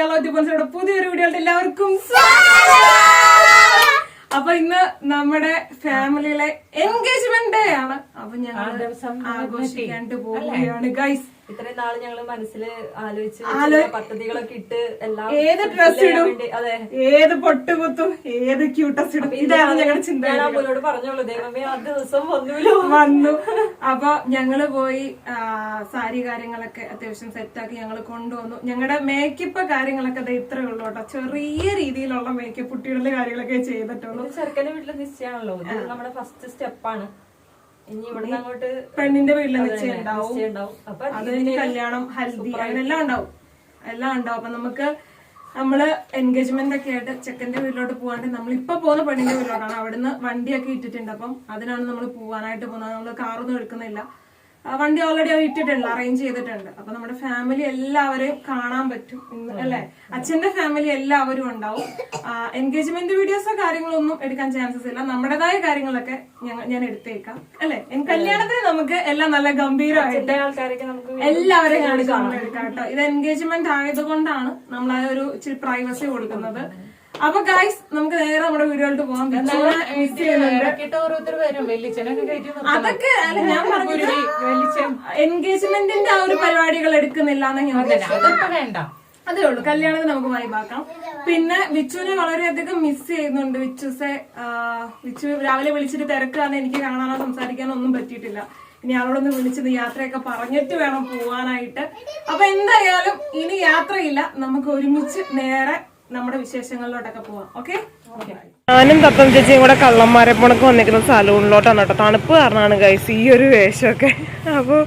കേരള ഡിഫൻസിയുടെ പുതിയൊരു വീഡിയോയുടെ എല്ലാവർക്കും അപ്പൊ ഇന്ന് നമ്മുടെ ഫാമിലിയിലെ എൻഗേജ്മെന്റ് ഡേ ആണ്. അപ്പൊ ഞങ്ങൾ ദിവസം ആഘോഷിക്കാണ്ട് പോവുകയാണ്. ഗൈസ് ഇത്രയും നാൾ ഞങ്ങൾ മനസ്സിൽ ആലോചിച്ച് ആലോ- പദ്ധതികളൊക്കെ ഇട്ട് എല്ലാം ഏത് ഡ്രസ് ഇടും? അതെ. ഏത് പൊട്ടുകുത്തും ഏത് ക്യൂട്ടസ് ഇടും? ഇതാണ് ഞങ്ങളുടെ ചിന്ത. ഞാൻ അമ്മയോട് പറഞ്ഞോളൂ ദൈവമേ ആ ദിവസം വന്നൂലോ? വന്നു. അപ്പൊ ഞങ്ങൾ പോയി സാരി കാര്യങ്ങളൊക്കെ അത്യാവശ്യം സെറ്റാക്കി ഞങ്ങൾ കൊണ്ടുവന്നു. ഞങ്ങളുടെ മേക്കപ്പ് കാര്യങ്ങളൊക്കെ ദേ ഇത്രേ ഉള്ളൂ കേട്ടോ. ചെറിയ രീതിയിലുള്ള മേക്കപ്പ് കുട്ടികളുടെ കാര്യങ്ങളൊക്കെ ചെയ്തിട്ടുള്ളൂ. ചെറുക്കന്റെ വീട്ടിൽ നിശ്ചയാണല്ലോ ഇത് നമ്മുടെ ഫസ്റ്റ് സ്റ്റെപ്പാണ് പെണ്ണിന്റെ വീട്ടിലെ നിശ്ചയം ഉണ്ടാവും. അത് കല്യാണം ഹൽദി അങ്ങനെല്ലാം ഉണ്ടാവും. എല്ലാം ഉണ്ടാവും. അപ്പൊ നമുക്ക് നമ്മൾ എൻഗേജ്മെന്റ് ഒക്കെ ആയിട്ട് ചെക്കന്റെ വീട്ടിലോട്ട് പോകാണ്ട് നമ്മൾ ഇപ്പൊ പോകുന്ന പെണ്ണിന്റെ വീട്ടിലോട്ടാണ്. അവിടുന്ന് വണ്ടിയൊക്കെ ഇട്ടിട്ടുണ്ട്. അപ്പം അതിനാണ് നമ്മൾ പോവാനായിട്ട് പോകുന്നത്. നമ്മൾ കാറൊന്നും എടുക്കുന്നില്ല. വണ്ടി ഓൾറെഡി ഇട്ടിട്ടുണ്ട് അറേഞ്ച് ചെയ്തിട്ടുണ്ട്. അപ്പൊ നമ്മുടെ ഫാമിലി എല്ലാവരെയും കാണാൻ പറ്റും. അല്ലെ? അച്ഛന്റെ ഫാമിലി എല്ലാവരും ഉണ്ടാവും. എൻഗേജ്മെന്റ് വീഡിയോസോ കാര്യങ്ങളൊന്നും എടുക്കാൻ ചാൻസസ് ഇല്ല. നമ്മുടേതായ കാര്യങ്ങളൊക്കെ ഞാൻ എടുത്തേക്കാം. അല്ലെ? കല്യാണത്തിന് നമുക്ക് എല്ലാം നല്ല ഗംഭീരമായിട്ട് എല്ലാവരെയും കാണാൻ പറ്റും എടുക്കാം കേട്ടോ. ഇത് എൻഗേജ്മെന്റ് ആയതുകൊണ്ടാണ് നമ്മൾ ആ ഒരു ഇച്ചിരി പ്രൈവസി കൊടുക്കുന്നത്. അപ്പൊ ഗായ്സ് നമുക്ക് നേരെ നമ്മുടെ വീടുകളിലോട്ട് പോകാം. അതൊക്കെ അല്ല ഞാൻ പറഞ്ഞത് വെല്ലിച്ചൻ എൻഗേജ്മെന്റിന്റെ ആ ഒരു പരിപാടികൾ എടുക്കുന്നില്ല എന്ന് ഞാൻ ഉദ്ദേശിച്ചത്. വേണ്ട. അതേ ഉള്ളൂ കല്യാണത്തിന് നമുക്ക് വൈബാക്കാം പിന്നെ വിച്ചുവിനെ വളരെയധികം മിസ് ചെയ്യുന്നുണ്ട്. വിച്ചുസെ വിച്ചു രാവിലെ വിളിച്ചിട്ട് തിരക്കാണ് എനിക്ക് കാണാനോ സംസാരിക്കാനോ ഒന്നും പറ്റിയിട്ടില്ല. ഇനി ആളോടൊന്ന് വിളിച്ചത് യാത്രയൊക്കെ പറഞ്ഞിട്ട് വേണം പോവാനായിട്ട്. അപ്പൊ എന്തായാലും ഇനി യാത്രയില്ല. നമുക്ക് ഒരുമിച്ച് നേരെ നമ്മുടെ വിശേഷങ്ങളിലോട്ടൊക്കെ പോവാം. ഓക്കെ ഞാനും തത്തം ചേച്ചിയും കൂടെ കള്ളന്മാരെ പോണക്ക് വന്നിരിക്കുന്ന സലൂണിലോട്ടാണ് കേട്ടോ. തണുപ്പ് കാരണമാണ് ഗൈസ് ഈ ഒരു വേഷമൊക്കെ. അപ്പോൾ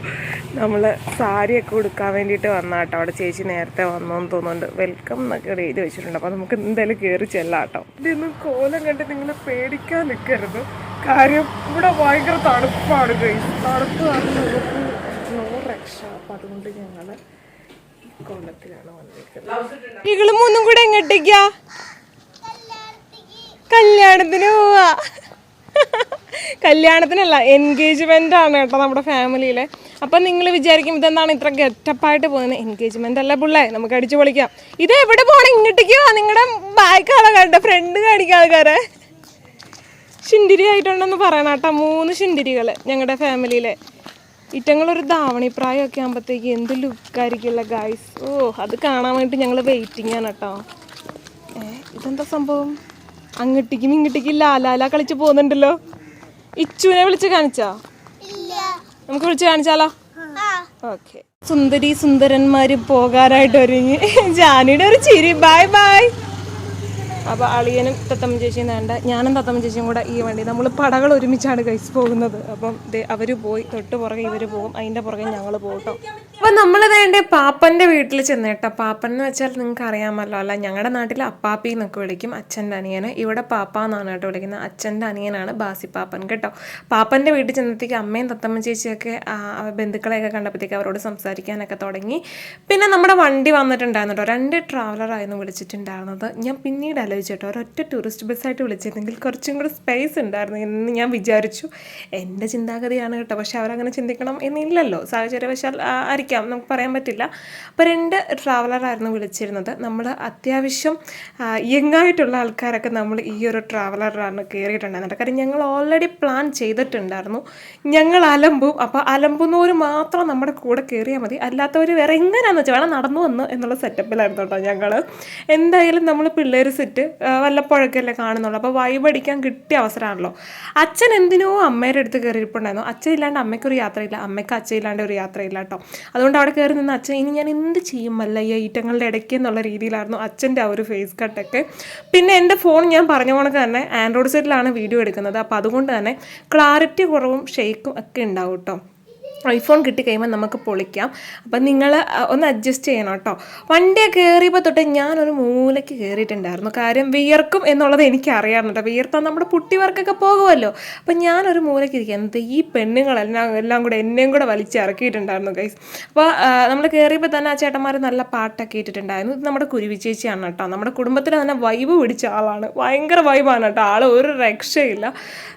നമ്മൾ സാരിയൊക്കെ ഉടുക്കാൻ വേണ്ടിയിട്ട് വന്ന കേട്ടോ. അവിടെ ചേച്ചി നേരത്തെ വന്നോന്ന് തോന്നുന്നുണ്ട്. വെൽക്കം എന്നൊക്കെ ഇവിടെ എഴുതി വെച്ചിട്ടുണ്ട്. അപ്പോൾ നമുക്ക് എന്തായാലും കയറി ചെല്ലാം കേട്ടോ. ഇതൊന്നും കോലം കണ്ട് നിങ്ങൾ പേടിക്കാൻ നിൽക്കരുത് കാര്യം ഇവിടെ ഭയങ്കര തണുപ്പാണ് ഗൈസ് തണുപ്പ് കാരണം നോ രക്ഷ. അപ്പം അതുകൊണ്ട് ഞങ്ങൾ ഈ കൊല്ലത്തിലാണ് വന്നിരിക്കുന്നത് മൂന്നും കൂടെ എങ്ങോട്ടേക്കാ? കല്യാണത്തിന് പോവാ. കല്യാണത്തിനല്ല എൻഗേജ്മെന്റ് ആണ് കേട്ടോ നമ്മുടെ ഫാമിലിയിലെ. അപ്പം നിങ്ങൾ വിചാരിക്കും ഇതെന്താണ് ഇത്ര ഗെറ്റപ്പായിട്ട് പോകുന്നത്? എൻഗേജ്മെന്റ് അല്ല പിള്ളേ നമുക്ക് അടിച്ചു പൊളിക്കാം. ഇത് എവിടെ പോകണം ഇങ്ങോട്ടേക്ക് വാ. നിങ്ങളുടെ ബാക്ക് ആളെ കണ്ട? ഫ്രണ്ട് കാണിക്കുക ആൾക്കാരെ. ശിണ്ടിരി ആയിട്ടുണ്ടെന്ന് പറയണം കേട്ടോ. മൂന്ന് ശിണ്ടിരികൾ ഞങ്ങളുടെ ഫാമിലിയിലെ. ഇറ്റങ്ങളൊരു ധാവണിപ്രായമൊക്കെ ആകുമ്പോഴത്തേക്ക് എന്ത് ലുക്കായിരിക്കില്ല ഗായ്സ് ഓ അത് കാണാൻ വേണ്ടി ഞങ്ങൾ വെയിറ്റിംഗ് ആണ് കേട്ടോ. ഏ ഇതെന്താ സംഭവം? അങ്ങോട്ടേക്കും ഇങ്ങോട്ടേക്കും ലാലാല കളിച്ച് പോകുന്നുണ്ടല്ലോ. ഇച്ചുവിനെ വിളിച്ച് കാണിച്ചാ? നമുക്ക് വിളിച്ച് കാണിച്ചാലോ? ഓക്കെ. സുന്ദരി സുന്ദരന്മാര് പോകാനായിട്ട് ഒരുങ്ങി. ജാനിയുടെ ഒരു ചിരി. ബൈ ബൈ അപ്പോൾ അളിയനും തത്തമ്മ ചേച്ചിയും വേണ്ട ഞാനും തത്തമ്മ ചേച്ചിയും കൂടെ ഈ വണ്ടി നമ്മൾ പടകൾ ഒരുമിച്ചാണ് കഴിച്ച് പോകുന്നത്. അപ്പം അവർ പോയി തൊട്ട് പുറകെ ഇവർ പോകും. അതിന്റെ പുറകെ ഞങ്ങൾ പോകട്ടോ കേട്ടോ അപ്പം നമ്മൾ വേണ്ട പാപ്പന്റെ വീട്ടിൽ ചെന്ന് കേട്ടോ. പാപ്പൻ എന്ന് വെച്ചാൽ നിങ്ങൾക്ക് അറിയാമല്ലോ അല്ല ഞങ്ങളുടെ നാട്ടിൽ അപ്പാപ്പി എന്നൊക്കെ വിളിക്കും അച്ഛന്റെ അനിയന്. ഇവിടെ പാപ്പ എന്നാണ് കേട്ടോ വിളിക്കുന്നത്. അച്ഛന്റെ അനിയനാണ് ബാസി പാപ്പൻ കേട്ടോ. പാപ്പന്റെ വീട്ടിൽ ചെന്നത്തേക്ക് അമ്മയും തത്തമ്മ ചേച്ചിയൊക്കെ ബന്ധുക്കളെയൊക്കെ കണ്ടപ്പോഴത്തേക്ക് അവരോട് സംസാരിക്കാനൊക്കെ തുടങ്ങി. പിന്നെ നമ്മുടെ വണ്ടി വന്നിട്ടുണ്ടായിരുന്നു കേട്ടോ രണ്ട് ട്രാവലറായിരുന്നു വിളിച്ചിട്ടുണ്ടായിരുന്നത്. ഞാൻ പിന്നീട് ആലോചിച്ചു കേട്ടോ ഒരൊറ്റ ടൂറിസ്റ്റ് ബസ്സായിട്ട് വിളിച്ചിരുന്നെങ്കിൽ കുറച്ചും കൂടി സ്പേസ് ഉണ്ടായിരുന്നു എന്ന് ഞാൻ വിചാരിച്ചു. എന്റെ ചിന്താഗതിയാണ് കേട്ടോ. പക്ഷേ അവരങ്ങനെ ചിന്തിക്കണം എന്നില്ലല്ലോ. സാഹചര്യവശാൽ ആയിരിക്കാം. നമുക്ക് പറയാൻ പറ്റില്ല. അപ്പോൾ രണ്ട് ട്രാവലറായിരുന്നു വിളിച്ചിരുന്നത്. നമ്മൾ അത്യാവശ്യം യങ്ങായിട്ടുള്ള ആൾക്കാരൊക്കെ നമ്മൾ ഈ ഒരു ട്രാവലറാണ് കയറിയിട്ടുണ്ടായിരുന്നത്. കാര്യം ഞങ്ങൾ ഓൾറെഡി പ്ലാൻ ചെയ്തിട്ടുണ്ടായിരുന്നു. ഞങ്ങൾ അലമ്പും. അപ്പോൾ അലമ്പുന്നവർ മാത്രം നമ്മുടെ കൂടെ കയറിയാൽ മതി. അല്ലാത്തവർ വേറെ എങ്ങനെയാണെന്ന് വെച്ചാൽ വേണം നടന്നു വന്നു എന്നുള്ള സെറ്റപ്പിലായിരുന്നു കേട്ടോ ഞങ്ങൾ. എന്തായാലും നമ്മൾ പിള്ളേർ സെറ്റ് വല്ലപ്പോഴൊക്കെയല്ലേ കാണുന്നുള്ളൂ. അപ്പോൾ വൈബ് അടിക്കാൻ കിട്ടിയ അവസരമാണല്ലോ. അച്ഛൻ എന്തിനോ അമ്മയുടെ അടുത്ത് കയറിയിരിപ്പുണ്ടായിരുന്നു. അച്ഛൻ ഇല്ലാണ്ട് അമ്മയ്ക്കൊരു യാത്രയില്ല. അമ്മയ്ക്ക് അച്ഛൻ ഇല്ലാണ്ട് ഒരു യാത്രയില്ല കേട്ടോ. അതുകൊണ്ട് അവിടെ കയറി നിന്ന് അച്ഛൻ ഇനി ഞാൻ എന്ത് ചെയ്യും? അല്ല ഈ ഐറ്റങ്ങളുടെ ഇടയ്ക്ക് എന്നുള്ള രീതിയിലായിരുന്നു അച്ഛന്റെ ആ ഒരു ഫേസ് കട്ടൊക്കെ പിന്നെ എന്റെ ഫോൺ ഞാൻ പറഞ്ഞ കണക്ക് തന്നെ ആൻഡ്രോയിഡ് സെറ്റിലാണ് വീഡിയോ എടുക്കുന്നത്. അപ്പോൾ അതുകൊണ്ട് തന്നെ ക്ലാരിറ്റി കുറവും ഷെയ്ക്കും ഒക്കെ ഉണ്ടാവും കേട്ടോ. ഐഫോൺ കിട്ടിക്കഴിയുമ്പോൾ നമുക്ക് പൊളിക്കാം. അപ്പം നിങ്ങൾ ഒന്ന് അഡ്ജസ്റ്റ് ചെയ്യണം കേട്ടോ. വണ്ടിയെ കയറിയപ്പോൾ തൊട്ട് ഞാനൊരു മൂലയ്ക്ക് കയറിയിട്ടുണ്ടായിരുന്നു കാര്യം വിയർക്കും എന്നുള്ളത് എനിക്കറിയാറുണ്ട് വിയർത്താൽ നമ്മുടെ പുട്ടി വർക്കൊക്കെ പോകുമല്ലോ. അപ്പം ഞാനൊരു മൂലയ്ക്ക് ഇരിക്കുക എന്ത് ഈ പെണ്ണുങ്ങളെല്ലാം എല്ലാം കൂടെ എന്നെയും കൂടെ വലിച്ചിറക്കിയിട്ടുണ്ടായിരുന്നു ഗൈസ് അപ്പോൾ നമ്മൾ കയറിയപ്പോൾ തന്നെ ആ ചേട്ടന്മാർ നല്ല പാട്ടൊക്കെ ഇട്ടിട്ടുണ്ടായിരുന്നു. ഇത് നമ്മുടെ കുരുവി ചേച്ചിയാണ് കേട്ടോ. നമ്മുടെ കുടുംബത്തിൽ തന്നെ വൈബ് പിടിച്ച ആളാണ്. ഭയങ്കര വൈബാണ് കേട്ടോ. ആൾ ഒരു രക്ഷയില്ല.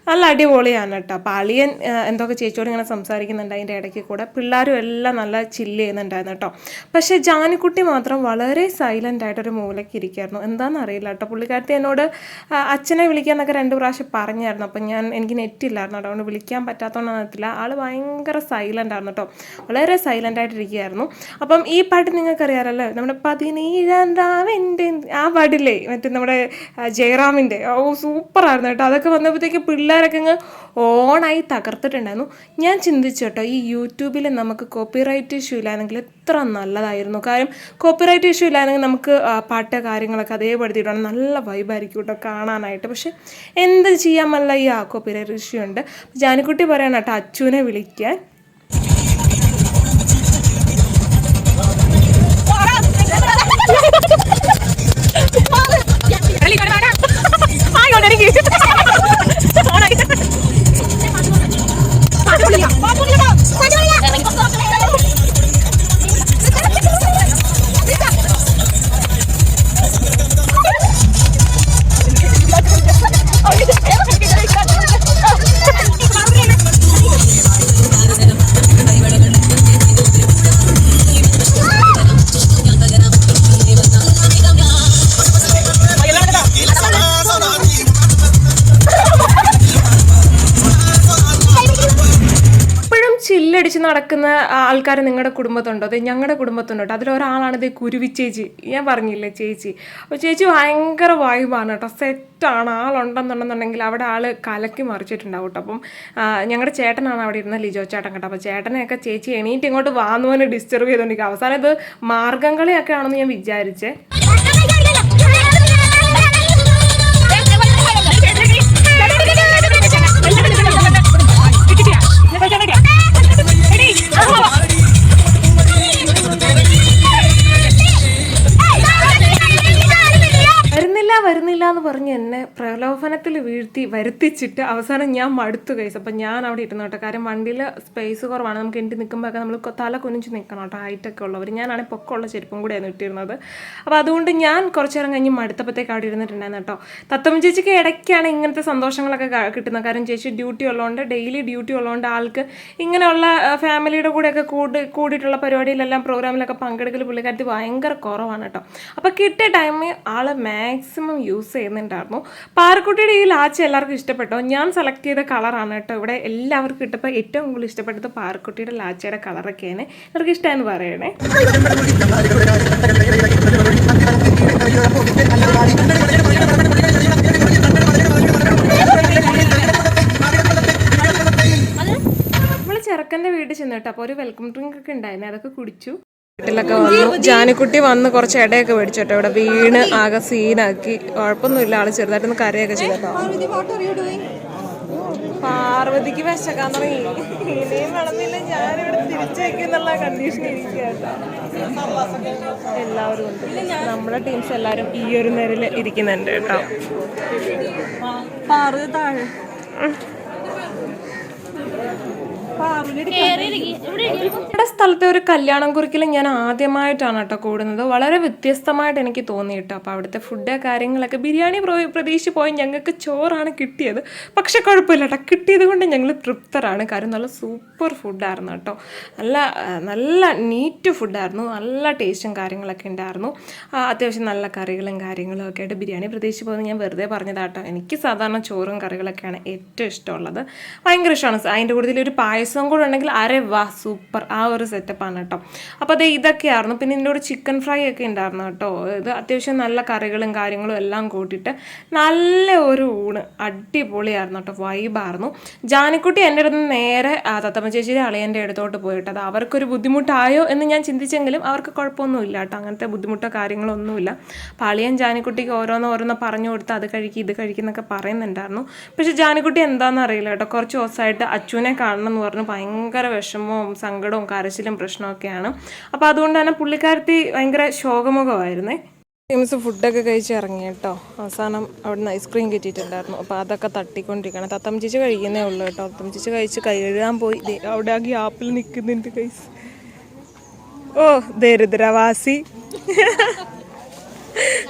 നല്ല അടിപൊളിയാണ് കേട്ടോ. അപ്പോൾ അളിയൻ എന്തൊക്കെ ചേച്ചിയോട് ഇങ്ങനെ സംസാരിക്കുന്നുണ്ട് അതിന്റെ ഇടയ്ക്ക് കൂടെ പിള്ളേരും എല്ലാം നല്ല ചില്ല് ചെയ്യുന്നുണ്ടായിരുന്നു കേട്ടോ. പക്ഷേ ജാനിക്കുട്ടി മാത്രം വളരെ സൈലന്റ് ആയിട്ടൊരു മൂലയ്ക്ക് ഇരിക്കുമായിരുന്നു എന്താണെന്ന് അറിയില്ല കേട്ടോ. പുള്ളിക്കാരത്തി എന്നോട് അച്ഛനെ വിളിക്കാമെന്നൊക്കെ രണ്ട് പ്രാവശ്യം പറഞ്ഞായിരുന്നു. അപ്പം ഞാൻ എനിക്ക് നെറ്റ് ഇല്ലായിരുന്നു. കേട്ടോ അതുകൊണ്ട് വിളിക്കാൻ പറ്റാത്തതുകൊണ്ടാണ് അറിയത്തില്ല ആൾ ഭയങ്കര സൈലന്റ് ആയിരുന്നു കേട്ടോ. വളരെ സൈലന്റ് ആയിട്ടിരിക്കുകയായിരുന്നു അപ്പം ഈ പാട്ട് നിങ്ങൾക്കറിയാമല്ലോ നമ്മുടെ പതിനേഴാം രാവിന്റെ ആ പാട്ടില്ലേ മറ്റേ നമ്മുടെ ജയറാമിന്റെ ഓ സൂപ്പറായിരുന്നു കേട്ടോ. അതൊക്കെ വന്നപ്പോഴത്തേക്ക് പിള്ളേരൊക്കെ അങ്ങ് ഓണായി തകർത്തിട്ടുണ്ടായിരുന്നു. ഞാൻ ചിന്തിച്ചു കേട്ടോ ഈ യൂട്യൂബിൽ നമുക്ക് കോപ്പിറൈറ്റ് ഇഷ്യൂ ഇല്ലായിരുന്നെങ്കിൽ എത്ര നല്ലതായിരുന്നു. കാര്യം കോപ്പിറൈറ്റ് ഇഷ്യൂ ഇല്ലായിരുന്നെങ്കിൽ നമുക്ക് പാട്ട് കാര്യങ്ങളൊക്കെ അതേപടി ഇടണം നല്ല വൈബായിരിക്കും കേട്ടോ കാണാനായിട്ട്. പക്ഷേ എന്ത് ചെയ്യാൻ വല്ല ഈ ആ കോപ്പിറൈറ്റ് ഇഷ്യൂ ഉണ്ട്? ജാനിക്കുട്ടി പറയണം കേട്ടോ അച്ചുവിനെ വിളിക്കാൻ. നടക്കുന്ന ആൾക്കാർ നിങ്ങളുടെ കുടുംബത്തുണ്ടോ? അതെ ഞങ്ങളുടെ കുടുംബത്തുണ്ടോ അതിലൊരാളാണ് ഇത് കുരുവി ചേച്ചി. ഞാൻ പറഞ്ഞില്ലേ ചേച്ചി. അപ്പോൾ ചേച്ചി ഭയങ്കര വൈബാണ് കേട്ടോ. സെറ്റാണ്. ആളുണ്ടെന്നുണ്ടെന്നുണ്ടെങ്കിൽ അവിടെ ആൾ കലക്കി മറിച്ചിട്ടുണ്ടാവും കേട്ടോ. അപ്പം ഞങ്ങളുടെ ചേട്ടനാണ് അവിടെ ഇരുന്ന ലിജോ ചേട്ടൻ കേട്ടോ. അപ്പോൾ ചേട്ടനെയൊക്കെ ചേച്ചി എണീറ്റ് ഇങ്ങോട്ട് വാന്നുവനെ ഡിസ്റ്റർബ് ചെയ്തുകൊണ്ടിരിക്കുക അവസാനം ഇത് മാർഗം കളിയൊക്കെ ആണെന്ന് ഞാൻ വിചാരിച്ചേ പറഞ്ഞ് എന്നെ പ്രലോഭനത്തിൽ വീഴ്ത്തി വരുത്തിച്ചിട്ട് അവസാനം ഞാൻ മടുത്തു കൈസ് അപ്പം ഞാൻ അവിടെ ഇരുന്നു കേട്ടോ. കാര്യം വണ്ടിയിൽ സ്പേസ് കുറവാണ്. നമുക്ക് എണ്ടി നിൽക്കുമ്പോഴൊക്കെ നമ്മൾ തല കുനിച്ച് നിൽക്കണം കേട്ടോ. ഹൈറ്റൊക്കെ ഉള്ളവർ ഞാനാണെങ്കിൽ പൊക്കമുള്ള ചെരുപ്പും കൂടെയാണ് ഇട്ടിരുന്നത്. അപ്പോൾ അതുകൊണ്ട് ഞാൻ കുറച്ച് നേരം കഴിഞ്ഞ് മടുത്തപ്പോഴത്തേക്ക് അവിടെ ഇരുന്നിട്ടുണ്ടായിരുന്നു കേട്ടോ. തത്തമ്മ ചേച്ചിക്ക് ഇടയ്ക്കാണ് ഇങ്ങനത്തെ സന്തോഷങ്ങളൊക്കെ കിട്ടുന്നത്. കാരണം ചേച്ചി ഡ്യൂട്ടി ഉള്ളതുകൊണ്ട് ഡെയിലി ഡ്യൂട്ടി ഉള്ളതുകൊണ്ട് ആൾക്ക് ഇങ്ങനെയുള്ള ഫാമിലിയുടെ കൂടെയൊക്കെ കൂടി കൂടിയിട്ടുള്ള പരിപാടിയിലെല്ലാം പ്രോഗ്രാമിലൊക്കെ പങ്കെടുക്കൽ പുള്ളിക്കാരത്തി ഭയങ്കര കുറവാണ് കേട്ടോ. അപ്പോൾ കിട്ടിയ ടൈമിൽ ആൾ മാക്സിമം യൂസ് ചെയ്യുന്നുണ്ടായിരുന്നു. പാറക്കുട്ടിയുടെ ഈ ലാച്ച് എല്ലാവർക്കും ഇഷ്ടപ്പെട്ടോ? ഞാൻ സെലക്ട് ചെയ്ത കളറാണ് കേട്ടോ. ഇവിടെ എല്ലാവർക്കും ഇട്ടപ്പോൾ ഏറ്റവും കൂടുതൽ ഇഷ്ടപ്പെട്ടത് പാറക്കുട്ടിയുടെ ലാച്ചയുടെ കളറൊക്കെയാണ് അവർക്ക് ഇഷ്ടമെന്ന് പറയണേ. ചെറുക്കന്റെ വീട്ടിൽ ചെന്നിട്ട് അപ്പോൾ ഒരു വെൽക്കം ഡ്രിങ്ക് ഒക്കെ ഉണ്ടായിരുന്നു. അതൊക്കെ കുടിച്ചു. വീട്ടിലൊക്കെ വന്നു. ജാനിക്കുട്ടി വന്ന് കുറച്ച് ഇടയൊക്കെ മേടിച്ചു കേട്ടോ ഇവിടെ വീണ് ആകെ സീനാക്കി. കുഴപ്പമൊന്നുമില്ല. ആൾ ചെറുതായിട്ടൊന്ന് കരയൊക്കെ ചെയ്തോ പാർവതിക്ക് വിശക്കാൻ തുടങ്ങി. ഇനിയും വേണമെന്നില്ല ഞാനിവിടെ തിരിച്ചു വെക്കുന്നുള്ള കണ്ടീഷൻ ഇരിക്കുക കേട്ടോ. എല്ലാവരും ഉണ്ട്. നമ്മുടെ ടീംസ് എല്ലാരും ഈ ഒരു നിരയിൽ ഇരിക്കുന്നുണ്ട് കേട്ടോ. നമ്മുടെ സ്ഥലത്തെ ഒരു കല്യാണം കുറിക്കൽ ഞാൻ ആദ്യമായിട്ടാണ് കേട്ടോ കൂടുന്നത്. വളരെ വ്യത്യസ്തമായിട്ട് എനിക്ക് തോന്നി കേട്ടോ അപ്പോൾ അവിടുത്തെ ഫുഡ് കാര്യങ്ങളൊക്കെ ബിരിയാണി പ്രോ- പ്രതീക്ഷിച്ച് പോയി ഞങ്ങൾക്ക് ചോറാണ് കിട്ടിയത്. പക്ഷെ കുഴപ്പമില്ല കേട്ടോ. കിട്ടിയത് കൊണ്ട് ഞങ്ങൾ തൃപ്തരാണ്. കാര്യം നല്ല സൂപ്പർ ഫുഡായിരുന്നു കേട്ടോ. നല്ല നല്ല നീറ്റ് ഫുഡായിരുന്നു നല്ല ടേസ്റ്റും കാര്യങ്ങളൊക്കെ ഉണ്ടായിരുന്നു. അത്യാവശ്യം നല്ല കറികളും കാര്യങ്ങളും ഒക്കെ ആയിട്ട് ബിരിയാണി പ്രതീക്ഷിച്ച് പോകുന്നത് ഞാൻ വെറുതെ പറഞ്ഞതാട്ടോ എനിക്ക് സാധാരണ ചോറും കറികളൊക്കെയാണ് ഏറ്റവും ഇഷ്ടമുള്ളത്. ഭയങ്കര ഇഷ്ടമാണ്. അതിന്റെ കൂടുതൽ ഒരു പായസം കൂടെ ഉണ്ടെങ്കിൽ അരെ വാ സൂപ്പർ. ആ ഒരു സെറ്റപ്പാണ് കേട്ടോ. അപ്പോൾ അത് ഇതൊക്കെയായിരുന്നു. പിന്നെ ഇതിന്റെ കൂടെ ചിക്കൻ ഫ്രൈ ഒക്കെ ഉണ്ടായിരുന്നു കേട്ടോ. ഇത് അത്യാവശ്യം നല്ല കറികളും കാര്യങ്ങളും എല്ലാം കൂട്ടിയിട്ട് നല്ല ഒരു ഊണ്. അടിപൊളിയായിരുന്നു കേട്ടോ. വൈബായിരുന്നു ജാനിക്കുട്ടി എന്റെ അടുത്ത് നേരെ തത്തമ്മ ചേച്ചിയുടെ അളിയന്റെ അടുത്തോട്ട് പോയിട്ട് അത് അവർക്കൊരു ബുദ്ധിമുട്ടായോ എന്ന് ഞാൻ ചിന്തിച്ചെങ്കിലും അവർക്ക് കുഴപ്പമൊന്നുമില്ല കേട്ടോ. അങ്ങനത്തെ ബുദ്ധിമുട്ടോ കാര്യങ്ങളോ ഒന്നുമില്ല. അപ്പോൾ അളിയൻ ജാനിക്കുട്ടിക്ക് ഓരോന്ന് ഓരോന്ന് പറഞ്ഞു കൊടുത്ത് അത് കഴിക്കുക ഇത് കഴിക്കുന്നൊക്കെ പറയുന്നുണ്ടായിരുന്നു. പക്ഷേ ജാനിക്കുട്ടി എന്താണെന്ന് അറിയില്ല കേട്ടോ. കുറച്ച് ദിവസമായിട്ട് അച്ചുവിനെ കാണണം എന്ന് പറഞ്ഞു. ഭയങ്കര വിഷമവും സങ്കടവും കരച്ചിലും പ്രശ്നമൊക്കെയാണ് അപ്പോൾ അതുകൊണ്ട് തന്നെ പുള്ളിക്കാരത്തി ഭയങ്കര ശോകമുഖമായിരുന്നേ. ടീംസ് ഫുഡൊക്കെ കഴിച്ച് ഇറങ്ങി കേട്ടോ. അവസാനം അവിടുന്ന് ഐസ്ക്രീം കിട്ടിയിട്ടുണ്ടായിരുന്നു. അപ്പോൾ അതൊക്കെ തട്ടിക്കൊണ്ടിരിക്കണം തത്തം ചേച്ചി കഴിക്കുന്നേ ഉള്ളൂ കേട്ടോ. തത്തം ചേച്ചി കഴിച്ച് കഴുകാൻ പോയി. അവിടെ ആ ഗ്യാപ്പിൽ നിൽക്കുന്നുണ്ട് കൈസ് ഓ ദരിദ്രവാസി.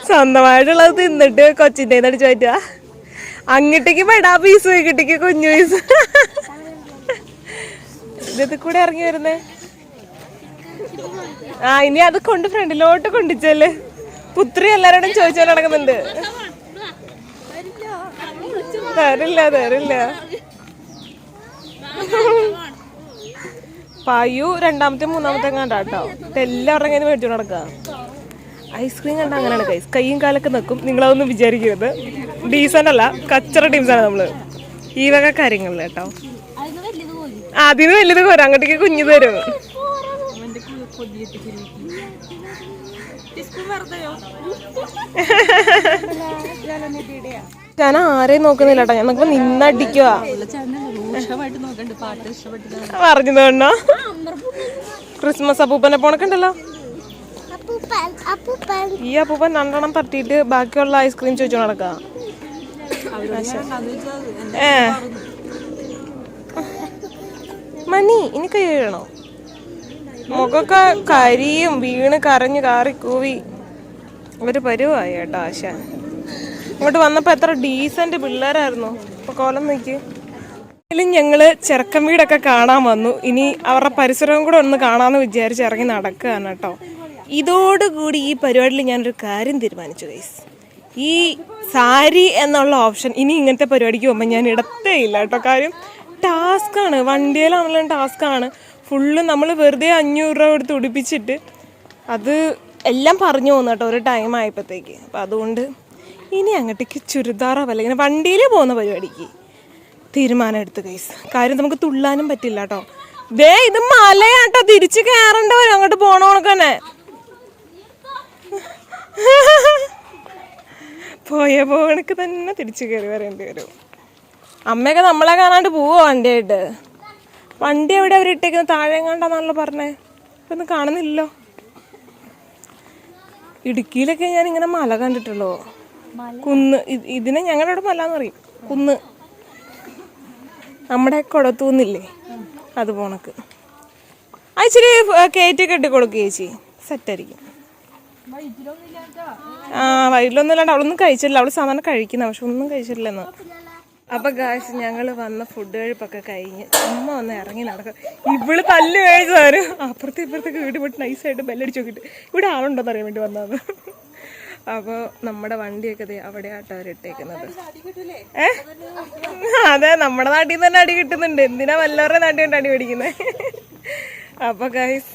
സ്വന്തമായിട്ടുള്ളത് തിന്നിട്ട് കൊച്ചിന്റെ അടിച്ചു പറ്റുക അങ്ങോട്ടേക്ക് പെടാ പീസ് ഇങ്ങോട്ടേക്ക് കുഞ്ഞു പീസ്. ഇതത്തിൽ കൂടെ ഇറങ്ങി വരുന്നേ? ആ ഇനി അത് കൊണ്ട് ഫ്രണ്ടിലോട്ട് കൊണ്ടിച്ചല്ലേ പുത്രി എല്ലാരോടും ചോദിച്ചാൽ നടക്കുന്നുണ്ട്. തരില്ല തരില്ല. പായു രണ്ടാമത്തെ മൂന്നാമത്തെ കണ്ടാട്ടോ എല്ലാവരുടെ കയ്യിൽ മേടിച്ചു നടക്കുക ഐസ്ക്രീം കണ്ട അങ്ങനെയാണ് കൈസ് കൈയും കാലൊക്കെ നിൽക്കും നിങ്ങളതൊന്നും വിചാരിക്കരുത്. ഡീസന്റ് അല്ല. കച്ചറ ടീംസാണ് നമ്മൾ. ഈ വക കാര്യങ്ങളിൽ കേട്ടോ. അതിന് വലുത് പോരാ അങ്ങോട്ടേക്ക് കുഞ്ഞു തരും. ഞാൻ ആരെയും നോക്കുന്നില്ല കേട്ടോ ഞാൻ നോക്കുമ്പോ നിന്നടിക്കുക പറഞ്ഞതുകൊണ്ടോ ക്രിസ്മസ് അപ്പൂപ്പനെ പോണക്കുണ്ടല്ലോ. ഈ അപ്പൂപ്പൻ രണ്ടെണ്ണം തട്ടിയിട്ട് ബാക്കിയുള്ള ഐസ്ക്രീം ചോദിച്ചു നടക്കാം. ഏ. മണി ഇനി കഴിയണോ മുഖമൊക്കെ കരിയും വീണ് കരഞ്ഞ് കാറി കൂവി ഒരു പരുവായി കേട്ടോ ആശ ഇങ്ങോട്ട് വന്നപ്പോ എത്ര ഡീസന്റ് പിള്ളേരായിരുന്നു. ഇപ്പൊ കോലം നോക്കി. ഇതിലും ഞങ്ങൾ ചെറുക്കൻ വീടൊക്കെ കാണാൻ വന്നു. ഇനി അവരുടെ പരിസരവും കൂടെ ഒന്ന് കാണാമെന്ന് വിചാരിച്ച് ഇറങ്ങി നടക്കുകയാണ് കേട്ടോ. ഇതോടുകൂടി ഈ പരിപാടിയിൽ ഞാനൊരു കാര്യം തീരുമാനിച്ചു ഗൈസ് ഈ സാരി എന്നുള്ള ഓപ്ഷൻ ഇനി ഇങ്ങനത്തെ പരിപാടിക്ക് പോകുമ്പോൾ ഞാൻ ഇടത്തേ ഇല്ല കേട്ടോ. കാര്യം ടാസ്ക്കാണ്. വണ്ടിയിലാണെങ്കിലും ടാസ്ക്കാണ്. ഫുള്ള് നമ്മൾ വെറുതെ അഞ്ഞൂറ് രൂപ കൊടുത്ത് ഉടുപ്പിച്ചിട്ട് അത് എല്ലാം പറഞ്ഞു പോകുന്നു കേട്ടോ ഒരു ടൈം ആയപ്പോഴത്തേക്ക് അപ്പം അതുകൊണ്ട് ഇനി അങ്ങോട്ടേക്ക് ചുരിദാറോ വല്ല ഇങ്ങനെ വണ്ടിയിൽ പോകുന്ന പരിപാടിക്ക് തീരുമാനം എടുത്തു കൈസ് കാര്യം നമുക്ക് തുള്ളാനും പറ്റില്ല കേട്ടോ. ദേ ഇത് മലയാട്ടോ. തിരിച്ച് കയറേണ്ട വരും. അങ്ങോട്ട് പോണ തന്നെ. പോയ പോണക്ക് തന്നെ തിരിച്ചു കയറി വരേണ്ടി വരും. അമ്മയൊക്കെ നമ്മളെ കാണാണ്ട് പോവോ വണ്ടിയായിട്ട്? വണ്ടി എവിടെ അവരിട്ടേക്കുന്നത് താഴെ എങ്ങാണ്ടാന്നാണല്ലോ പറഞ്ഞേ. ഇപ്പൊ ഒന്നും കാണുന്നില്ലല്ലോ. ഇടുക്കിയിലൊക്കെ ഞാൻ ഇങ്ങനെ മല കണ്ടിട്ടുള്ളൂ? കുന്ന്. ഇതിനെ ഞങ്ങളുടെ അവിടെ മല എന്ന് പറയും. കുന്ന്. നമ്മുടെ കൊടത്തൂന്നില്ലേ? അത് പോണക്ക്. ആ ഇച്ചിരി ഇട്ട് കെട്ടി കൊടുക്കുക ചേച്ചി. സെറ്റായിരിക്കും. ആ വയറ്റിലൊന്നും ഇല്ലാണ്ട് അവളൊന്നും കഴിച്ചില്ല അവൾ സാധാരണ കഴിക്കുന്ന പക്ഷെ ഒന്നും കഴിച്ചിട്ടില്ലെന്ന്. അപ്പൊ ഗായ്സ് ഞങ്ങൾ വന്ന ഫുഡ് കഴിപ്പൊക്കെ കഴിഞ്ഞ് ചുമ്മാ ഒന്ന് ഇറങ്ങി നടക്കുക ഇവൾ തല്ല് കഴിച്ചു തരും അപ്പുറത്തെ ഇപ്പുറത്തൊക്കെ വീട് പോയിട്ട് നൈസായിട്ട് ബെല്ലടിച്ച് നോക്കിയിട്ട്. ഇവിടെ ആളുണ്ടോന്ന് അറിയാൻ വേണ്ടി വന്നത് അപ്പോൾ നമ്മുടെ വണ്ടിയൊക്കെ അവിടെ ആട്ടോ അവരിട്ടേക്കുന്നത് ഏ? അതെ നമ്മുടെ നാട്ടിൽ നിന്ന് തന്നെ അടി കിട്ടുന്നുണ്ട്. എന്തിനാ വല്ലവരുടെ നാട്ടിൽ കൊണ്ട് അടി പിടിക്കുന്നത് അപ്പോൾ ഗൈസ്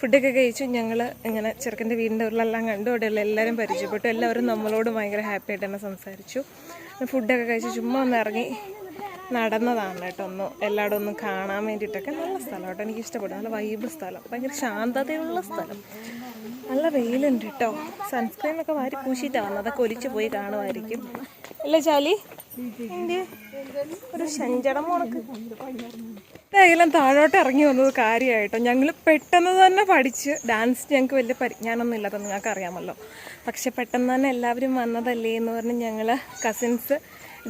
ഫുഡൊക്കെ കഴിച്ചു. ഞങ്ങൾ ഇങ്ങനെ ചെറുക്കന്റെ വീടിന്റെ ഉള്ളിലെല്ലാം കണ്ടു. അവിടെയുള്ള എല്ലാവരും പരിചയപ്പെട്ടു. എല്ലാവരും നമ്മളോട് ഭയങ്കര ഹാപ്പി ആയിട്ട് തന്നെ സംസാരിച്ചു. ഫുഡൊക്കെ കഴിച്ച് ചുമ്മാ ഒന്ന് ഇറങ്ങി നടന്നതാണ് കേട്ടോ ഒന്ന് എല്ലായിടും ഒന്ന് കാണാൻ വേണ്ടിയിട്ടൊക്കെ നല്ല സ്ഥലം കേട്ടോ. എനിക്ക് ഇഷ്ടപ്പെടും നല്ല വൈബ് സ്ഥലം. ഭയങ്കര ശാന്തതയുള്ള സ്ഥലം. നല്ല വെയിലുണ്ട് കേട്ടോ. സൺസ്ക്രീനൊക്കെ വാരി പൂശിയിട്ടാണ് വന്നത്. അതൊക്കെ ഒലിച്ചു പോയി കാണുമായിരിക്കും. അല്ലേ ചാലി. ഒരു ശഞ്ചടം ഉണക്ക് എല്ലാം താഴോട്ട് ഇറങ്ങി വന്നത് കാര്യമായിട്ടോ ഞങ്ങൾ പെട്ടെന്ന് തന്നെ പഠിച്ച് ഡാൻസ് ഞങ്ങൾക്ക് വലിയ പരിജ്ഞാനമൊന്നും ഇല്ലാത്ത നിങ്ങൾക്ക് അറിയാമല്ലോ. പക്ഷെ പെട്ടെന്ന് തന്നെ എല്ലാവരും വന്നതല്ലേ എന്ന് പറഞ്ഞ് ഞങ്ങൾ കസിൻസ്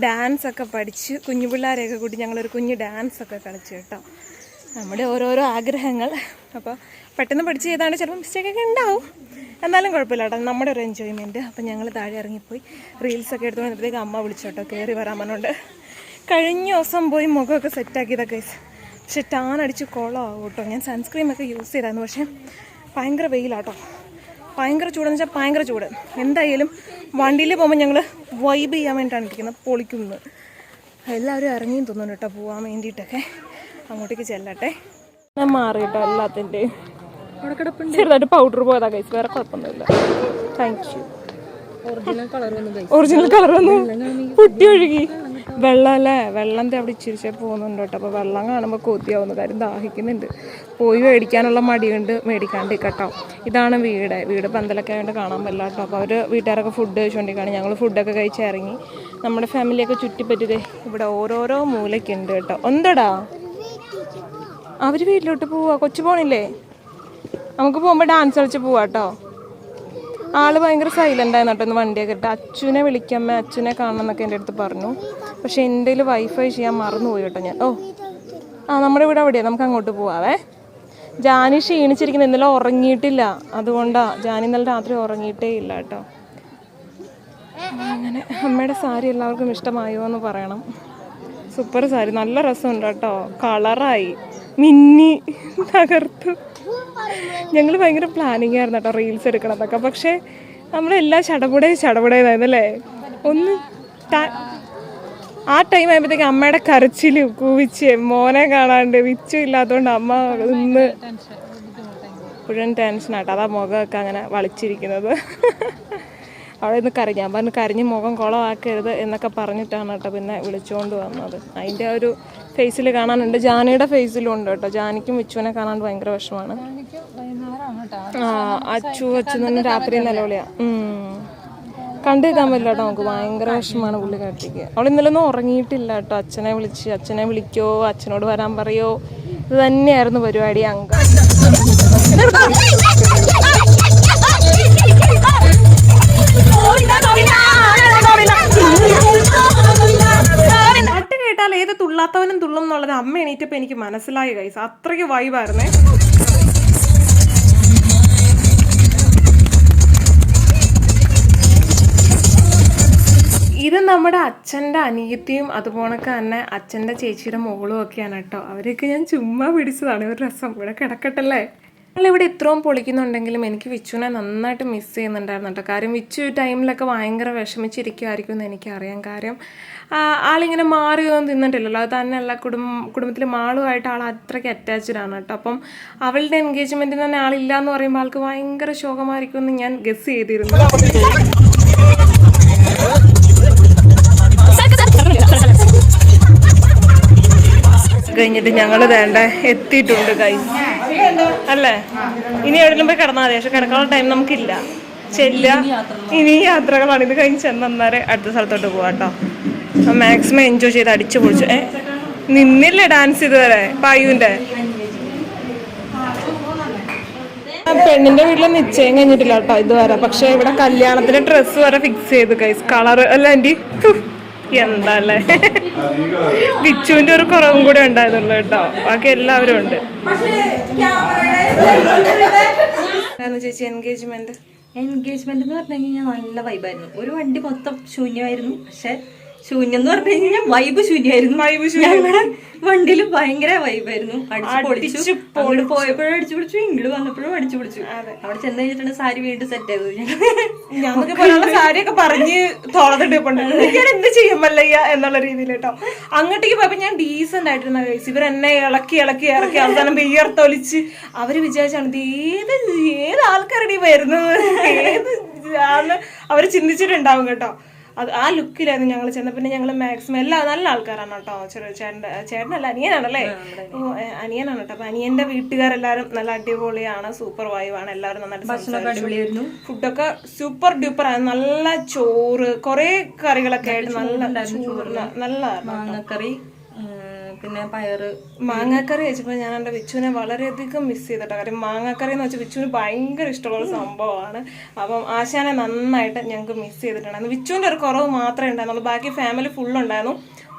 ഡാൻസ് ഒക്കെ പഠിച്ച് കുഞ്ഞു പിള്ളേരെയൊക്കെ കൂട്ടി ഞങ്ങളൊരു കുഞ്ഞ് ഡാൻസ് ഒക്കെ കളിച്ചു കേട്ടോ. നമ്മുടെ ഓരോരോ ആഗ്രഹങ്ങൾ. അപ്പോൾ പെട്ടെന്ന് പഠിച്ച് ചെയ്താണ് ചിലപ്പോൾ മിസ്റ്റേക്കൊക്കെ ഉണ്ടാവും. എന്നാലും കുഴപ്പമില്ല കേട്ടോ. നമ്മുടെ ഒരു എൻജോയ്മെന്റ് അപ്പം ഞങ്ങൾ താഴെ ഇറങ്ങിപ്പോയി. റീൽസൊക്കെ എടുത്തു വന്നപ്പോഴത്തേക്ക് അമ്മ വിളിച്ചോട്ടോ കയറി വരാൻ പറഞ്ഞുകൊണ്ട് കഴിഞ്ഞ ദിവസം പോയി മുഖമൊക്കെ സെറ്റാക്കിയതൊക്കെ പക്ഷെ ടാൻ അടിച്ച് കുളമാവും കേട്ടോ. ഞാൻ സൺസ്ക്രീമൊക്കെ യൂസ് ചെയ്തായിരുന്നു. പക്ഷേ ഭയങ്കര വെയിലാട്ടോ ഭയങ്കര ചൂടെന്ന് വെച്ചാൽ ഭയങ്കര ചൂട്. എന്തായാലും വണ്ടിയിൽ പോകുമ്പോൾ ഞങ്ങൾ വൈബ് ചെയ്യാൻ വേണ്ടിയിട്ടാണ് ഇരിക്കുന്നത്. പൊളിക്കുന്നത് എല്ലാവരും ഇറങ്ങിയും തോന്നുന്നു കേട്ടോ പോകാൻ വേണ്ടിയിട്ടൊക്കെ. അങ്ങോട്ടേക്ക് ചെല്ലട്ടെ. ഞാൻ മാറി കേട്ടോ എല്ലാത്തിന്റെയും ചെറുതായിട്ട് പൗഡർ പോയതാ കഴിച്ചു വേറെ കുഴപ്പമൊന്നുമില്ല. താങ്ക് യു ഒറിജിനൽ കളർ വന്നു പുട്ടി കളർ വന്നു. പൊട്ടി ഒഴുകി. വെള്ളം അല്ലേ? വെള്ളം അവിടെ ഇച്ചിരിച്ചേ പോകുന്നുണ്ട് കേട്ടോ. അപ്പോൾ വെള്ളം കാണുമ്പോൾ കൊതിയാവുന്ന. കാര്യം ദാഹിക്കുന്നുണ്ട്. പോയി മേടിക്കാനുള്ള മടിയുണ്ട്. മേടിക്കാണ്ട് കേട്ടോ. ഇതാണ് വീട്. വീട് പന്തലൊക്കെ ആയതുകൊണ്ട് കാണാൻ പറ്റില്ല കേട്ടോ. അപ്പോൾ അവർ വീട്ടുകാരൊക്കെ ഫുഡ് കഴിച്ചുകൊണ്ടിരിക്കുകയാണ് ഞങ്ങൾ ഫുഡൊക്കെ കഴിച്ച് ഇറങ്ങി. നമ്മുടെ ഫാമിലിയൊക്കെ ചുറ്റിപ്പറ്റിതേ ഇവിടെ ഓരോരോ മൂലയ്ക്കുണ്ട് കേട്ടോ. എന്തടാ അവർ വീട്ടിലോട്ട് പോവാ. കൊച്ചു പോണില്ലേ? നമുക്ക് പോകുമ്പോൾ ഡാൻസ് കളിച്ച് പോവാട്ടോ. ആൾ ഭയങ്കര സൈലന്റ് ആയിരുന്നു ഒന്ന് വണ്ടിയൊക്കെ ഇട്ട്. അച്ഛനെ വിളിക്കാമ്മ അച്ഛനെ കാണണം എന്നൊക്കെ എന്റെ അടുത്ത് പറഞ്ഞു. പക്ഷെ എന്റെ വൈഫൈ ചെയ്യാൻ മറന്നുപോയി കേട്ടോ ഞാൻ. ഓ ആ നമ്മുടെ ഇവിടെ അവിടെയാണ് നമുക്ക് അങ്ങോട്ട് പോവാവേ. ജാനി ക്ഷീണിച്ചിരിക്കുന്നത് ഇന്നലെ ഉറങ്ങിയിട്ടില്ല. അതുകൊണ്ടാണ് ജാനി ഇന്നലെ രാത്രി ഉറങ്ങിയിട്ടേ ഇല്ല കേട്ടോ. അങ്ങനെ അമ്മയുടെ സാരി എല്ലാവർക്കും ഇഷ്ടമായോ എന്ന് പറയണം. സൂപ്പർ സാരി. നല്ല രസമുണ്ട് കേട്ടോ. കളറായി മിന്നി തകർത്തു. ഞങ്ങൾ ഭയങ്കര പ്ലാനിങ് ആയിരുന്നു കേട്ടോ റീൽസ് എടുക്കണതൊക്കെ. പക്ഷേ നമ്മളെല്ലാം ചടപുടേ ചടപുടേതായിരുന്നല്ലേ? ഒന്ന് ത- ആ ടൈം ആയപ്പോഴത്തേക്ക് അമ്മയുടെ കരച്ചിൽ കൂവിച്ച് മോനെ കാണാണ്ട് വിച്ചു ഇല്ലാത്തതുകൊണ്ട് അമ്മ ഇന്ന് മുഴുവൻ ടെൻഷനാട്ടോ അതാ മുഖമൊക്കെ അങ്ങനെ വളിച്ചിരിക്കുന്നത്. അവിടെ ഇന്ന് കരഞ്ഞു പറഞ്ഞു കരഞ്ഞ് മുഖം കുളമാക്കരുത് എന്നൊക്കെ പറഞ്ഞിട്ടാണ് കേട്ടോ പിന്നെ വിളിച്ചുകൊണ്ട് വന്നത്. അതിന്റെ ഒരു ഫേസിൽ കാണാനുണ്ട്. ജാനയുടെ ഫേസിലും ഉണ്ട് കേട്ടോ. ജാനിക്കും വിച്ചുവിനെ കാണാണ്ട് ഭയങ്കര വിഷമാണ്. ആ അച്ചു അച്ചു തന്നെ രാത്രി നിലവിളിയാ. ഉം. കണ്ടു നിൽക്കാൻ പറ്റില്ല കേട്ടോ നമുക്ക്. ഭയങ്കര വിഷമാണ് പുള്ളി കാട്ടിക്ക്. അവൾ ഇന്നലെ ഒന്നും ഉറങ്ങിയിട്ടില്ല കേട്ടോ. അച്ഛനെ വിളിച്ച്. അച്ഛനെ വിളിക്കോ? അച്ഛനോട് വരാൻ പറയോ? ഇത് തന്നെയായിരുന്നു പരിപാടി അങ്ക. തുള്ളാത്തവനും തുള്ളും എന്നുള്ളത് അമ്മ എണീറ്റപ്പോൾ എനിക്ക് മനസ്സിലായി കൈസ് അത്രയ്ക്ക് വൈബായിരുന്നേ ഇത് നമ്മുടെ അച്ഛന്റെ അനിയത്തിയും അതുപോലെ തന്നെ അച്ഛന്റെ ചേച്ചിയുടെ മോളും ഒക്കെയാണ് കേട്ടോ. അവരൊക്കെ ഞാൻ ചുമ്മാ പിടിച്ചതാണ്. ഒരു രസം. ഇവിടെ കിടക്കട്ടല്ലേ നമ്മളിവിടെ ഇത്രയും പൊളിക്കുന്നുണ്ടെങ്കിലും എനിക്ക് വിച്ചുവിനെ നന്നായിട്ട് മിസ് ചെയ്യുന്നുണ്ടായിരുന്നു കേട്ടോ കാര്യം വിച്ചു ഈ ടൈമിലൊക്കെ ഭയങ്കര വിഷമിച്ചിരിക്കുമായിരിക്കും എന്ന് എനിക്കറിയാം. കാര്യം ആളിങ്ങനെ മാറിയൊന്നും തിന്നിട്ടില്ലല്ലോ. അത് തന്നെയല്ല കുടുംബ കുടുംബത്തിലെ മാളുമായിട്ട് ആൾ അത്രയ്ക്ക് അറ്റാച്ച്ഡ് ആണ് കേട്ടോ അപ്പം അവളുടെ എൻഗേജ്മെന്റിന് തന്നെ ആളില്ല എന്ന് പറയുമ്പോൾ ആൾക്ക് ഭയങ്കര ശോകമായിരിക്കും എന്ന് ഞാൻ ഗസ് ചെയ്തിരുന്നു. കഴിഞ്ഞിട്ട് ഞങ്ങൾ വേണ്ട എത്തിയിട്ടുണ്ട് കൈ അല്ലേ? ഇനി എവിടെയും പോയി കിടന്നാൽ മതി. പക്ഷെ കിടക്കാനുള്ള ടൈം നമുക്കില്ല. ചെല്ല ഇനി യാത്രകളാണ്. ഇത് കഴിഞ്ഞ് ചെന്നേരെ അടുത്ത സ്ഥലത്തോട്ട് പോവാട്ടോ മാക്സിമം എൻജോയ് ചെയ്ത് അടിച്ചു പൊളിച്ചു. ഏ? നിന്നില്ലേ ഡാൻസ് ഇതുവരെ? പായുവിന്റെ പെണ്ണിന്റെ വീട്ടിൽ നിശ്ചയം കഴിഞ്ഞിട്ടില്ല കേട്ടോ ഇതുവരെ. പക്ഷെ ഇവിടെ കല്യാണത്തിന്റെ ഡ്രസ്സ് വരെ ഫിക്സ് ചെയ്ത് കൈസ് കളർ അല്ല ആന്റി എന്താ അല്ലെ ബിച്ചുവിന്റെ ഒരു കുറവും കൂടെ ഉണ്ടായിരുന്നുള്ളു കേട്ടോ. ബാക്കി എല്ലാവരും ഉണ്ട്. ചേച്ചി എൻഗേജ്മെന്റ് എൻഗേജ്മെന്റ് എന്ന് പറഞ്ഞു കഴിഞ്ഞാൽ നല്ല വൈബായിരുന്നു ഒരു വണ്ടി മൊത്തം ശൂന്യമായിരുന്നു. പക്ഷെ ശൂന്യം എന്ന് പറഞ്ഞു കഴിഞ്ഞാൽ വൈബ് ശൂന്യായിരുന്നു. വൈബ് ഞങ്ങളുടെ വണ്ടിയിൽ ഭയങ്കര വൈബായിരുന്നു അടിച്ചു പൊളിച്ചു. പോയപ്പോഴും അടിച്ചു പൊളിച്ചു. ഇങ്ങോട്ട് വന്നപ്പോഴും അടിച്ചു പൊളിച്ചു. അവിടെ ചെന്ന് കഴിഞ്ഞിട്ടാണ് സാരി വീണ്ടും സെറ്റ് ചെയ്തത് ഞാൻ ഞങ്ങൾക്ക് പോലുള്ള സാരിയൊക്കെ പറഞ്ഞ് തോളത്തിട്ട് ഞാൻ എന്ത് ചെയ്യും മല്ലയ്യ എന്നുള്ള രീതിയിൽ കേട്ടോ അങ്ങോട്ടേക്ക് പോയപ്പോ ഞാൻ ഡീസന്റ് ആയിട്ടിരുന്ന കേസ് ഇവർ എന്നെ ഇളക്കി ഇളക്കി ഇറക്കി അവസാനം വിയർത്തൊലിച്ച്. അവർ വിചാരിച്ചാണ് ഏത് ഏത് ആൾക്കാരുടെ വരുന്നത്? ഏത് അവർ ചിന്തിച്ചിട്ടുണ്ടാവും കേട്ടോ. അത് ആ ലുക്കിലായിരുന്നു ഞങ്ങൾ ചെന്ന പിന്നെ ഞങ്ങൾ മാക്സിമം എല്ലാം നല്ല ആൾക്കാരാണ് കേട്ടോ. ചെറിയ ചേട്ടന്റെ ചേട്ടനല്ല അനിയനാണല്ലേ? അനിയനാണ് കേട്ടോ. അപ്പൊ അനിയന്റെ വീട്ടുകാരെല്ലാരും നല്ല അടിപൊളിയാണ് സൂപ്പർ വൈവാണ് എല്ലാവരും നന്നായിട്ട് ഫുഡൊക്കെ സൂപ്പർ ഡ്യൂപ്പർ ആണ്. നല്ല ചോറ് കുറേ കറികളൊക്കെ ആയിട്ട് നല്ല ചോറ് കറി പിന്നെ പയറ്. മാങ്ങാക്കറി വെച്ചപ്പോൾ ഞാൻ എന്റെ വിച്ചുവിനെ വളരെയധികം മിസ് ചെയ്തിട്ടോ. കാര്യം മാങ്ങാക്കറി എന്ന് വെച്ചാൽ വിച്ചുവിന് ഭയങ്കര ഇഷ്ടമുള്ള സംഭവമാണ്. അപ്പം ആശാനെ നന്നായിട്ട് ഞങ്ങൾക്ക് മിസ് ചെയ്തിട്ടുണ്ടായിരുന്നു. വിച്ചുവിന്റെ ഒരു കുറവ് മാത്രമേ ഉണ്ടായിരുന്നുള്ളൂ. ബാക്കി ഫാമിലി ഫുൾ ഉണ്ടായിരുന്നു.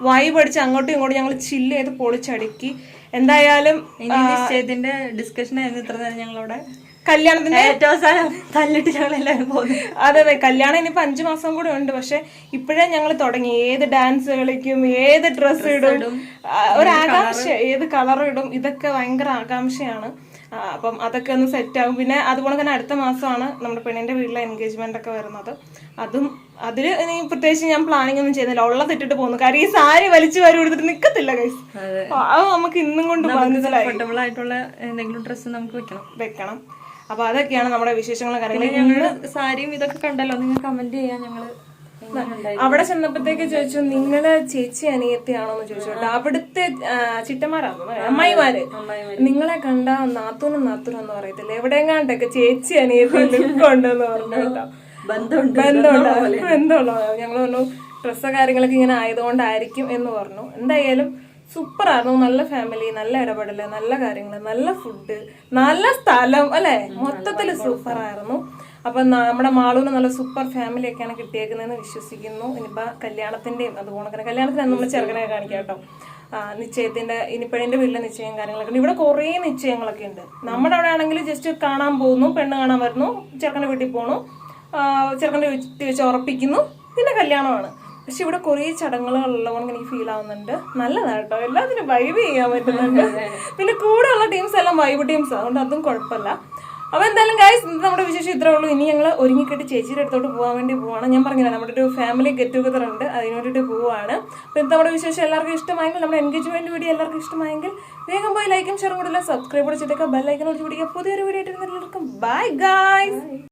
വൈബ് അടിച്ച് അങ്ങോട്ടും ഇങ്ങോട്ടും ഞങ്ങൾ ചില്ല് ചെയ്ത് പൊളിച്ചടുക്കി. എന്തായാലും ഡിസ്കഷൻ ആയിരുന്നു ഇത്ര നേരം ഞങ്ങളവിടെ. കല്യാണത്തിന്റെ ഏറ്റവും അവസാനം തല്ലിട്ട് ഞങ്ങൾ എല്ലാവരും പോകുന്നു. അതെ അതെ. കല്യാണം ഇനിയിപ്പോ അഞ്ചു മാസം കൂടെ ഉണ്ട്. പക്ഷെ ഇപ്പോഴേ ഞങ്ങൾ തുടങ്ങി. ഏത് ഡാൻസ് കളിക്കും ഏത് ഡ്രസ്സ് ഇടും ഒരാകാംക്ഷ ഒരു ആകാംക്ഷ ഏത് കളർ ഇടും ഇതൊക്കെ ഭയങ്കര ആകാംക്ഷയാണ്. അപ്പം അതൊക്കെ ഒന്ന് സെറ്റ് ആകും. പിന്നെ അതുപോലെ തന്നെ അടുത്ത മാസമാണ് നമ്മുടെ പെണ്ണിന്റെ വീട്ടിലെ എൻഗേജ്മെന്റ് ഒക്കെ വരുന്നത്. അതും അതിൽ ഇനി പ്രത്യേകിച്ച് ഞാൻ പ്ലാനിങ് ഒന്നും ചെയ്യുന്നില്ല. ഉള്ളത് ഇട്ടിട്ട് പോകുന്നു. കാര്യം ഈ സാരി വലിച്ചു വാരി കൊടുത്തിട്ട് നിക്കത്തില്ല കൈസ് അത്. നമുക്ക് ഇന്നും കൊണ്ട് ആയിട്ടുള്ള എന്തെങ്കിലും ഡ്രസ്സ് നമുക്ക് വെക്കണം. വെക്കണം. അപ്പൊ അതൊക്കെയാണ് നമ്മുടെ വിശേഷങ്ങളും കാര്യങ്ങളും. ഞങ്ങൾ സാരിയും ഇതൊക്കെ കണ്ടല്ലോ. നിങ്ങൾ കമന്റ് ചെയ്യാൻ അവിടെ ചെന്നപ്പോഴത്തേക്ക് ചോദിച്ചു നിങ്ങൾ ചേച്ചി അനിയത്തിയാണോ എന്ന് ചോദിച്ചു കേട്ടോ. അവിടുത്തെ ആ, ചിറ്റന്മാരാണോ അമ്മായിമാര്. നിങ്ങളെ കണ്ട നാത്തൂനും നാത്തൂനും എന്ന് പറയത്തില്ല? എവിടെയെങ്ങാണ്ടൊക്കെ ചേച്ചി അനിയത്തി ലുക്ക് ഉണ്ടെന്ന് പറഞ്ഞു കേട്ടോ. ബന്ധമുണ്ട്. ബന്ധമുണ്ട് ബന്ധമുള്ള ഞങ്ങൾ പറഞ്ഞു ഡ്രസ്സോ കാര്യങ്ങളൊക്കെ ഇങ്ങനെ ആയതുകൊണ്ടായിരിക്കും എന്ന് പറഞ്ഞു. എന്തായാലും സൂപ്പർ ആയിരുന്നു നല്ല ഫാമിലി നല്ല ഇടപെടൽ നല്ല കാര്യങ്ങൾ നല്ല ഫുഡ് നല്ല സ്ഥലം അല്ലെ? മൊത്തത്തിൽ സൂപ്പർ ആയിരുന്നു അപ്പൊ നമ്മുടെ മാളൂന് നല്ല സൂപ്പർ ഫാമിലി ഒക്കെയാണ് കിട്ടിയേക്കുന്നതെന്ന് വിശ്വസിക്കുന്നു. ഇനിയിപ്പോ കല്യാണത്തിന്റെയും അത് തന്നെ കല്യാണത്തിന് നമ്മൾ ചെറുക്കനെ കാണിക്കാം കേട്ടോ. നിശ്ചയത്തിന്റെ ഇനിപ്പഴിന്റെ വീട്ടിലെ നിശ്ചയം കാര്യങ്ങളൊക്കെ ഉണ്ട്. ഇവിടെ കുറേ നിശ്ചയങ്ങളൊക്കെ ഉണ്ട്. നമ്മുടെ അവിടെ ആണെങ്കിൽ ജസ്റ്റ് കാണാൻ പോകുന്നു പെണ്ണ് കാണാൻ വരുന്നു ചെറുക്കന്റെ വീട്ടിൽ പോണു. ചെറുക്കന്റെ വീട്ടിൽ വെച്ച് ഉറപ്പിക്കുന്നു. പിന്നെ കല്യാണമാണ്. പക്ഷെ ഇവിടെ കുറേ ചടങ്ങുകളുള്ളതുകൊണ്ട് എനിക്ക് ഫീൽ ആവുന്നുണ്ട്. നല്ലതാണ് കേട്ടോ. എല്ലാത്തിനും വൈബ് ചെയ്യാൻ പറ്റുന്നുണ്ട്. പിന്നെ കൂടെ ഉള്ള ടീംസ് എല്ലാം വൈബ് ടീംസ് അതുകൊണ്ട് അതും കുഴപ്പമില്ല. അപ്പോൾ എന്തായാലും ഗായ്സ് നമ്മുടെ വിശേഷം ഇത്രേ ഉള്ളൂ. ഇനി ഞങ്ങൾ ഒരുങ്ങിക്കിട്ട് ചേച്ചിയുടെ അടുത്തോട്ട് പോകാൻ വേണ്ടി പോവാണ്. ഞാൻ പറഞ്ഞില്ല നമ്മുടെ ഒരു ഫാമിലി ഗെറ്റ് ടുഗദർ ഉണ്ട്. അതിന് വേണ്ടിയിട്ട് പോവാണ്. അപ്പോൾ ഇന്നത്തെ നമ്മുടെ വിശേഷം എല്ലാവർക്കും ഇഷ്ടമായെങ്കിൽ നമ്മുടെ എൻഗേജ്മെന്റ് വീഡിയോ എല്ലാവർക്കും ഇഷ്ടമായെങ്കിൽ വേഗം പോയി ലൈക്കും ഷെയറും കൂടില്ല സബ്സ്ക്രൈബ് ചെയ്തിട്ടൊക്കെ ബെല്ലൈക്കൻ ഒഴിച്ച് പിടിക്കുക. പുതിയൊരു വീഡിയോ ആയിട്ട് എല്ലാവർക്കും ബൈ ഗൈസ്